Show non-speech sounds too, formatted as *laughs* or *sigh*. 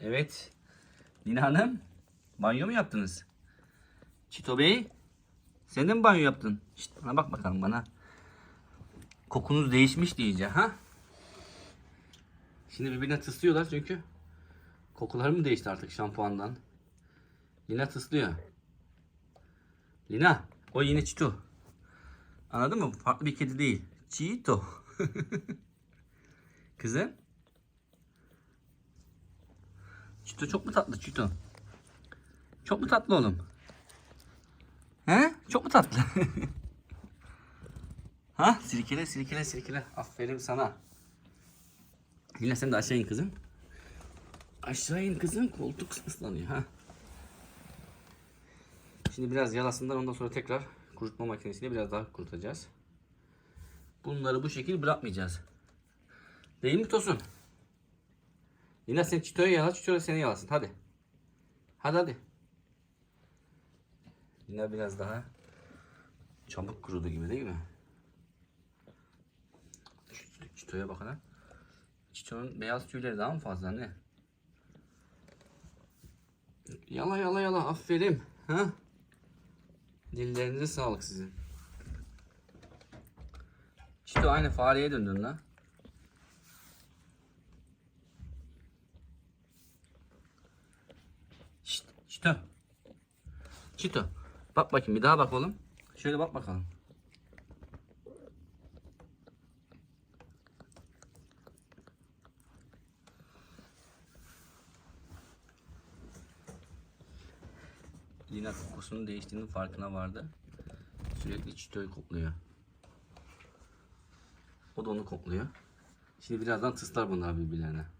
Evet. Lina Hanım. Banyo mu yaptınız? Çito Bey. Sen de mi banyo yaptın? Şişt, bana bak bakalım bana. Kokunuz değişmiş diyece ha? Şimdi birbirine tıslıyorlar çünkü. Kokuları mı değişti artık şampuandan? Lina tıslıyor. Lina. O yine Çito. Anladın mı? Farklı bir kedi değil. Çito. *laughs* Kızım. Çito çok mu tatlı Çito? Çok mu tatlı oğlum? He? Çok mu tatlı? *laughs* ha? Sirkele sirkele sirkele. Aferin sana. Yine sen de aşağı in kızım. Aşağı in kızım. Koltuk ıslanıyor ha. Şimdi biraz yalasınlar ondan sonra tekrar kurutma makinesiyle biraz daha kurutacağız. Bunları bu şekil bırakmayacağız. Değil mi Tosun? Lina sen Çito'yu yala, Çito da seni yalasın. Hadi. Hadi hadi. Lina biraz daha çabuk kurudu gibi değil mi? Çito'ya bakana. Çito'nun beyaz tüyleri daha mı fazla ne? Yala yala yala aferin. Ha? Dillerinize sağlık sizin. Çito aynı fareye döndün lan. Çito. Çito. Bak bakayım bir daha bak oğlum. Şöyle bak bakalım. Lina kokusunun değiştiğinin farkına vardı. Sürekli Çito'yu kokluyor. O da onu kokluyor. Şimdi birazdan tıslar bunlar birbirlerine.